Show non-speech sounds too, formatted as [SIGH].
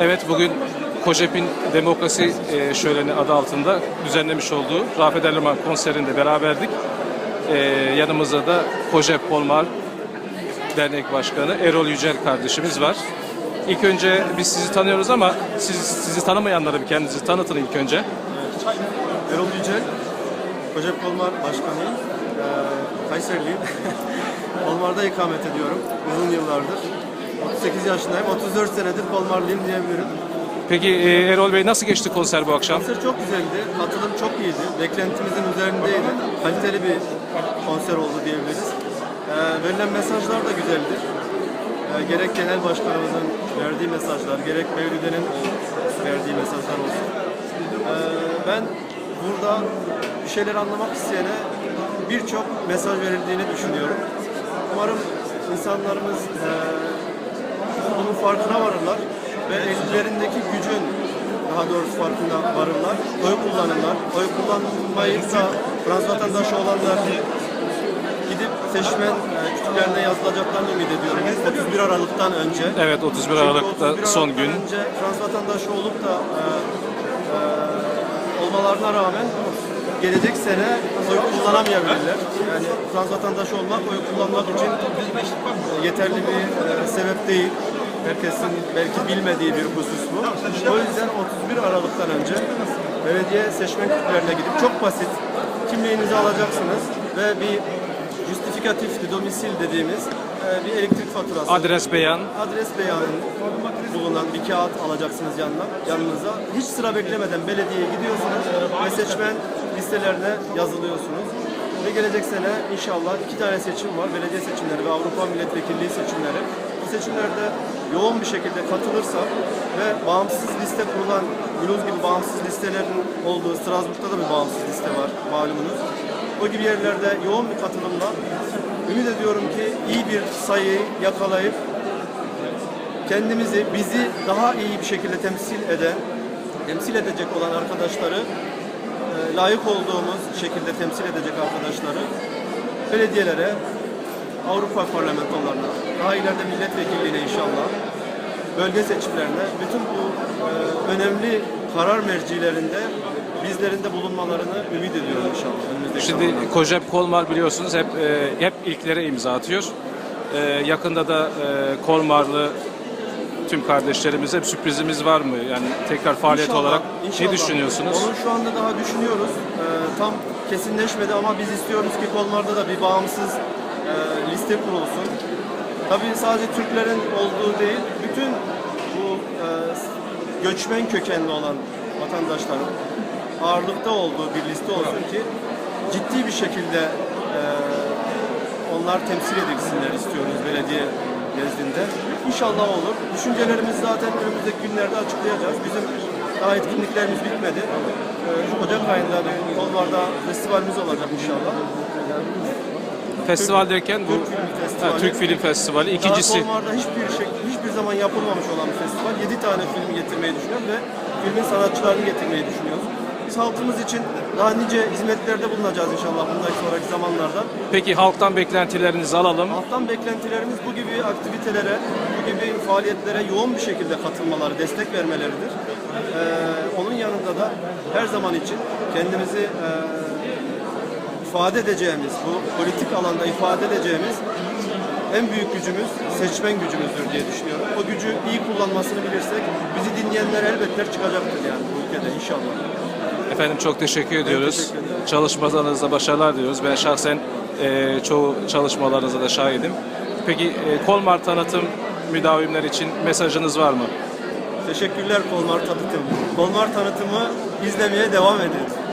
Evet bugün Kojep'in Demokrasi e, Şöleni adı altında düzenlemiş olduğu Rafet Erliman konserinde beraberdik. E, yanımızda da Kojep Polmar Dernek Başkanı Erol Yücel kardeşimiz var. İlk önce biz sizi tanıyoruz ama siz, sizi tanımayanlara bir kendinizi tanıtın ilk önce. Erol Yücel, Kocak Kolmar Başkanıyım. Ee, Kayserliyim. Kolmar'da [LAUGHS] ikamet ediyorum uzun yıllardır. 38 yaşındayım, 34 senedir Kolmarlıyım diyebilirim. Peki e, Erol Bey nasıl geçti konser bu akşam? Konser çok güzeldi, katılım çok iyiydi, beklentimizin üzerindeydi. Kaliteli bir konser oldu diyebiliriz. Ee, verilen mesajlar da güzeldi. Ee, gerek genel başkanımızın verdiği mesajlar, gerek Mevlüde'nin verdiği mesajlar olsun. Ee, ben burada bir şeyler anlamak isteyene birçok mesaj verildiğini düşünüyorum. Umarım insanlarımız e, farkına varırlar ve ellerindeki gücün daha doğrusu farkında varırlar. Oy kullanırlar. Oy kullanmayıp da Fransız vatandaşı olanlar gidip seçmen e, kütüklerine yazılacaklarını ümit ediyorum. 31 Aralık'tan önce. Evet 31 Çünkü Aralık'ta 31 son gün. önce Fransız vatandaşı olup da e, e, olmalarına rağmen gelecek sene oy kullanamayabilirler. Yani Fransız vatandaşı olmak oy kullanmak için e, yeterli bir e, sebep değil. Herkesin belki bilmediği bir husus bu. O yüzden 31 Aralık'tan önce belediye seçmen kütüklerine gidip çok basit kimliğinizi alacaksınız ve bir justifikatif de domisil dediğimiz e, bir elektrik faturası Adres beyan. adres beyanı bulunan bir kağıt alacaksınız yanına, yanınıza. Hiç sıra beklemeden belediyeye gidiyorsunuz ve seçmen listelerine yazılıyorsunuz. Ve gelecek sene inşallah iki tane seçim var. Belediye seçimleri ve Avrupa Milletvekilliği seçimleri. Bu seçimlerde yoğun bir şekilde katılırsa ve bağımsız liste kurulan, Mulhouse gibi bağımsız listelerin olduğu Strasbourg'da da bir bağımsız liste var malumunuz. O gibi yerlerde yoğun bir katılımla ümit ediyorum ki iyi bir sayıyı yakalayıp kendimizi, bizi daha iyi bir şekilde temsil eden, temsil edecek olan arkadaşları, layık olduğumuz şekilde temsil edecek arkadaşları belediyelere, Avrupa parlamentolarına, daha ileride milletvekilliğine inşallah, bölge seçimlerine, bütün bu e, önemli karar mercilerinde bizlerin de bulunmalarını ümit ediyorum inşallah. önümüzdeki Şimdi zamanlarda. Kojep Kolmar biliyorsunuz hep e, hep ilklere imza atıyor. E, yakında da e, Kolmarlı tüm kardeşlerimize bir sürprizimiz var mı? Yani tekrar faaliyet İnşallah, olarak inşallah. ne düşünüyorsunuz? Onu şu anda daha düşünüyoruz. Ee, tam kesinleşmedi ama biz istiyoruz ki Kolmar'da da bir bağımsız e, liste kurulsun. Tabii sadece Türklerin olduğu değil, bütün bu e, göçmen kökenli olan vatandaşların ağırlıkta olduğu bir liste olsun ki ciddi bir şekilde e, onlar temsil edilsinler istiyoruz belediye nezdinde. İnşallah olur. Düşüncelerimizi zaten önümüzdeki günlerde açıklayacağız. Bizim daha etkinliklerimiz bitmedi. Ee, Ocak ayında Kolvar'da festivalimiz olacak inşallah. Festival derken bu Türk Film Festivali. Ha, Türk Film Festivali ikincisi. Kolvar'da hiçbir şey, hiçbir zaman yapılmamış olan bir festival. 7 tane filmi getirmeyi düşünüyoruz ve filmin sanatçılarını getirmeyi düşünüyoruz. Biz halkımız için daha nice hizmetlerde bulunacağız inşallah bundan sonraki zamanlarda. Peki halktan beklentilerinizi alalım. Halktan beklentilerimiz bu gibi aktivitelere, bu gibi faaliyetlere yoğun bir şekilde katılmaları, destek vermeleridir. Ee, onun yanında da her zaman için kendimizi e, ifade edeceğimiz, bu politik alanda ifade edeceğimiz en büyük gücümüz seçmen gücümüzdür diye düşünüyorum. O gücü iyi kullanmasını bilirsek bizi dinleyenler elbette çıkacaktır yani bu ülkede inşallah. Efendim çok teşekkür ediyoruz. teşekkür ederim. Çalışmalarınızda başarılar diliyoruz. Ben şahsen e, çoğu çalışmalarınıza da şahidim. Peki e, Kolmar tanıtım müdavimler için mesajınız var mı? Teşekkürler Kolmar tanıtım. Kolmar tanıtımı izlemeye devam edin.